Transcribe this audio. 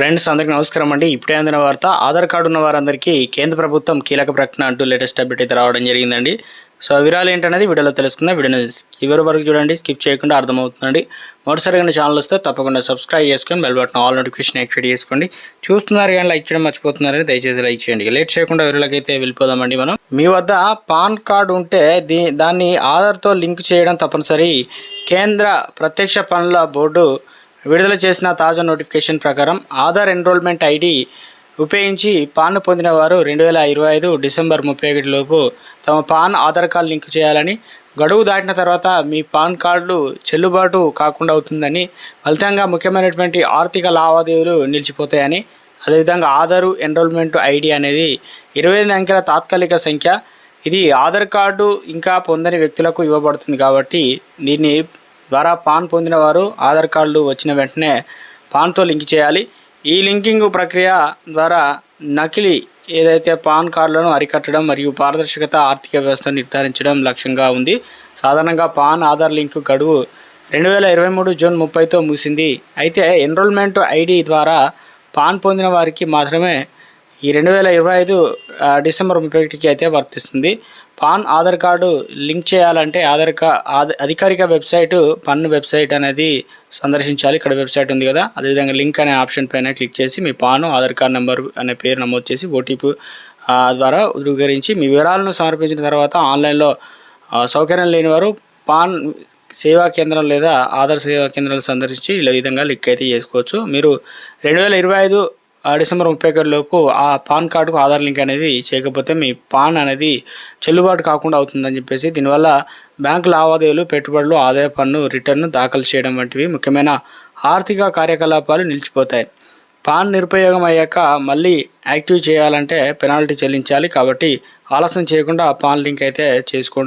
Friends అందరికీ నమస్కారం అండి. ఇప్పుడే అందిన వార్త ఆధార్ కార్డు ఉన్న వారందరికీ కేంద్ర ప్రభుత్వం కీలక ప్రకటన అంటూ లేటెస్ట్ అప్డేట్ అయితే రావడం జరిగిందండి. సో వివరాలు ఏంటనేది వీడియోలో తెలుసుకుందాం. వీడియోని చివరి వరకు చూడండి. స్కిప్ చేయకుండా అర్థమవుతుందండి. మొదటిసారిగా ఛానల్ వస్తే తప్పకుండా సబ్స్క్రైబ్ చేసుకొని bell button all notification activate చేసుకోండి. చూస్తున్నారు కానీ లైక్ చేయడం మర్చిపోతున్నారని దయచేసి లైక్ చేయండి. లేట్ చేయకుండా వివరాలకి వెళ్ళిపోదామండి మనం. మీ వద్ద పాన్ కార్డు ఉంటే దీ దాన్ని ఆధార్తో లింక్ చేయడం తప్పనిసరి. కేంద్ర ప్రత్యక్ష పనుల బోర్డు విడుదల చేసిన తాజా నోటిఫికేషన్ ప్రకారం ఆధార్ ఎన్రోల్మెంట్ ఐడి ఉపయోగించి పాన్ పొందిన వారు రెండు వేల ఇరవై ఐదు డిసెంబర్ ముప్పై ఒకటిలోపు తమ పాన్ ఆధార్ కార్డు లింక్ చేయాలని గడువు దాటిన తర్వాత మీ పాన్ కార్డులు చెల్లుబాటు కాకుండా అవుతుందని ఫలితంగా ముఖ్యమైనటువంటి ఆర్థిక లావాదేవీలు నిలిచిపోతాయని అదేవిధంగా ఆధారు ఎన్రోల్మెంట్ ఐడి అనేది ఇరవై ఐదు అంకెల తాత్కాలిక సంఖ్య. ఇది ఆధార్ కార్డు ఇంకా పొందని వ్యక్తులకు ఇవ్వబడుతుంది కాబట్టి దీన్ని ద్వారా పాన్ పొందిన వారు ఆధార్ కార్డులు వచ్చిన వెంటనే పాన్తో లింక్ చేయాలి. ఈ లింకింగ్ ప్రక్రియ ద్వారా నకిలీ ఏదైతే పాన్ కార్డులను అరికట్టడం మరియు పారదర్శకత ఆర్థిక వ్యవస్థను నిర్ధారించడం లక్ష్యంగా ఉంది. సాధారణంగా పాన్ ఆధార్ లింక్ గడువు రెండు వేల ఇరవై మూడు జూన్ ముప్పైతో ముగిసింది. అయితే ఎన్రోల్మెంట్ ఐడి ద్వారా పాన్ పొందిన వారికి మాత్రమే ఈ రెండు వేల ఇరవై ఐదు డిసెంబర్ ముప్పై ఒకటికి అయితే వర్తిస్తుంది. పాన్ ఆధార్ కార్డు లింక్ చేయాలంటే ఆధార్ కార్డ్ ఆధ- అధికారిక వెబ్సైట్ పన్ను వెబ్సైట్ అనేది సందర్శించాలి. ఇక్కడ వెబ్సైట్ ఉంది కదా అదేవిధంగా లింక్ అనే ఆప్షన్ పైన క్లిక్ చేసి మీ పాన్ ఆధార్ కార్డ్ నెంబర్ అనే పేరు నమోదు చేసి ఓటీపీ ద్వారా ధృవీకరించి మీ వివరాలను సమర్పించిన తర్వాత ఆన్లైన్లో సౌకర్యం లేని వారు పాన్ సేవా కేంద్రం లేదా ఆధార్ సేవా కేంద్రాలు సందర్శించి ఇలా విధంగా లింక్ అయితే చేసుకోవచ్చు. మీరు రెండు వేల ఇరవై ఐదు డిసెంబర్ ముప్పై ఒకటిలోపు ఆ పాన్ కార్డుకు ఆధార్ లింక్ అనేది చేయకపోతే మీ పాన్ అనేది చెల్లుబాటు కాకుండా అవుతుందని చెప్పేసి దీనివల్ల బ్యాంకు లావాదేవీలు పెట్టుబడులు ఆదాయ పన్ను రిటర్న్ దాఖలు చేయడం వంటివి ముఖ్యమైన ఆర్థిక కార్యకలాపాలు నిలిచిపోతాయి. పాన్ నిరుపయోగం అయ్యాక మళ్ళీ యాక్టివ్ చేయాలంటే పెనాల్టీ చెల్లించాలి కాబట్టి ఆలస్యం చేయకుండా ఆ పాన్ లింక్ అయితే చేసుకోండి.